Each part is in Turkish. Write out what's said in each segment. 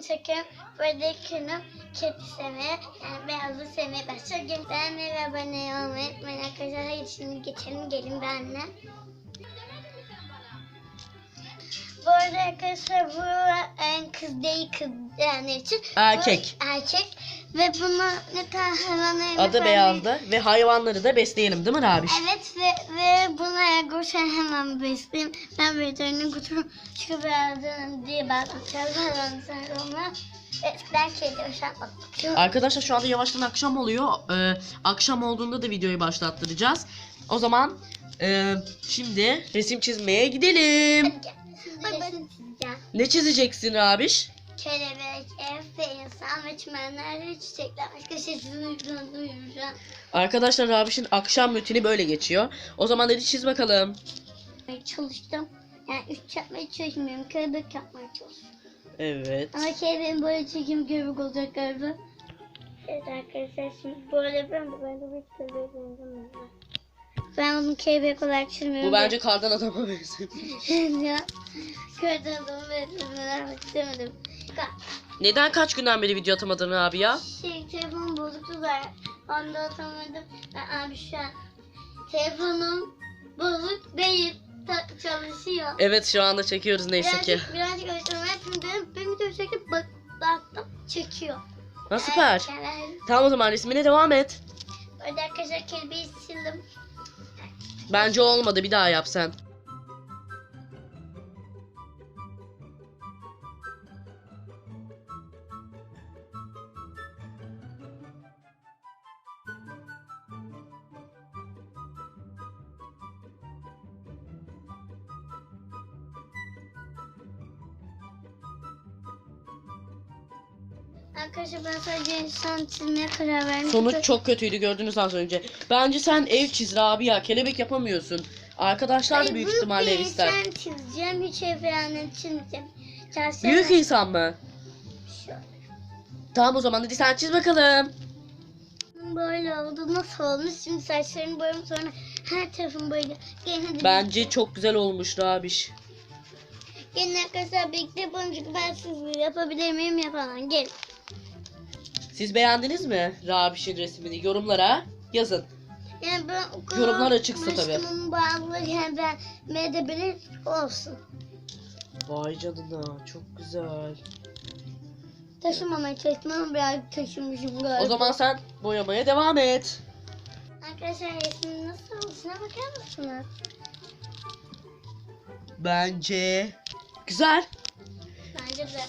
çekiyorum. Böyle künüm kedi sevmeye, yani beyazı sevmeye başlıyor. Ben ve abone olmayı unutmayın arkadaşlar. Hayır şimdi geçelim gelin benimle. Bu arada arkadaşlar bu en kız değil kız yani için. Erkek. Bu erkek. Ve buna ne kadar hayvanlarını Adı falan- Beyaz'dı ve hayvanları da besleyelim değil mi Rabiş? Evet ve, ve buna görsen hemen besleyeyim. Ben veterine götürürüm. Çünkü birazdan diye ben aktarlarım sonra. Eskiden kedi uşak bakıyorum. Arkadaşlar şu anda yavaştan akşam oluyor. Ee, akşam olduğunda da videoyu başlattıracağız. O zaman e, şimdi resim çizmeye gidelim. Hadi çizeceğim. Ne çizeceksin Rabiş? Kelebek, ev ve insan ve çimenler ve çiçekler. Başka şey duyuyorum, duyuyorum. Arkadaşlar Rabiş'in akşam rutini böyle geçiyor. O zaman hadi çiz bakalım. Çalıştım. Yani üç yapmaya çalışmıyorum. Kelebek yapmaya çalışıyorum. Evet. Ama kelebeğin böyle çekim kelebek olacak galiba. Evet arkadaşlar şimdi böyle ben de ben de bir kelebek. Ben bunu kelebek olarak çizmiyorum. Bu bence kardan adama benziyor. ya. Köyden adamı benzemeler istemedim. Ka- Neden kaç günden beri video atamadın abi ya? Şey telefon bozuktu da onda atamadım. Ben abi şu an telefonum bozuk değil çalışıyor. Evet şu anda çekiyoruz neyse ki. Birazcık birazcık açtım. Ben benim bir video çekip bak baktım çekiyor. Ha süper. Evet. Tamam o zaman resmine devam et. Orada arkadaşlar kelebeği sildim. Bence olmadı bir daha yap sen. Arkadaşlar ben sadece insan çizmeye karar vermiştim. Sonuç çok kötüydü gördünüz az önce. Bence sen ev çiz abi ya. Kelebek yapamıyorsun. Arkadaşlar da büyük ihtimalle ev ister. insan çizeceğim. Hiç ev falan çizmeyeceğim. Çarşıya Büyük insan mı? Tamam o zaman hadi sen çiz bakalım. Böyle oldu. Nasıl olmuş? Şimdi saçlarımı boyam sonra her tarafım böyle. Hadi. Bence çok güzel olmuş Rabiş. Gelin arkadaşlar bunu çünkü ben siz yapabilir miyim yapamam. Gelin. Siz beğendiniz mi Rabiş'in resmini? Yorumlara yazın. Yani ben Yorumlar açıksa tabii. Bazıları yani ben medebilir olsun. Vay canına çok güzel. Taşımamaya çalıştım ama biraz taşımışım galiba. O zaman sen boyamaya devam et. Arkadaşlar resmin nasıl oldu? Şuna bakar mısınız? Bence güzel. Bence de.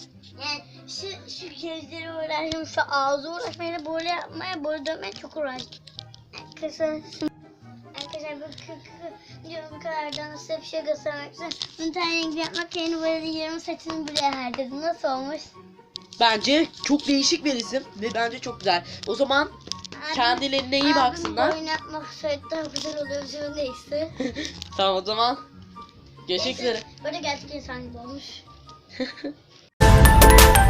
Yani şu, şu gözleri uğraştım, şu ağzı uğraşmaya, böyle yapmaya, böyle dönmeye çok uğraştım. Arkadaşlar, arkadaşlar bu kı kı diyorum bu kadar da nasıl bir şey göstermek için. Bunu ten rengi yapmak yerine böyle yarım saçını buraya herdedim. Nasıl olmuş? Bence çok değişik bir resim ve bence çok güzel. O zaman Abim- kendilerine iyi abim baksınlar. boyun yapmak söyledi daha güzel oluyor. Şimdi neyse. Tamam o zaman. Görüşmek üzere. Böyle gerçek insan gibi olmuş.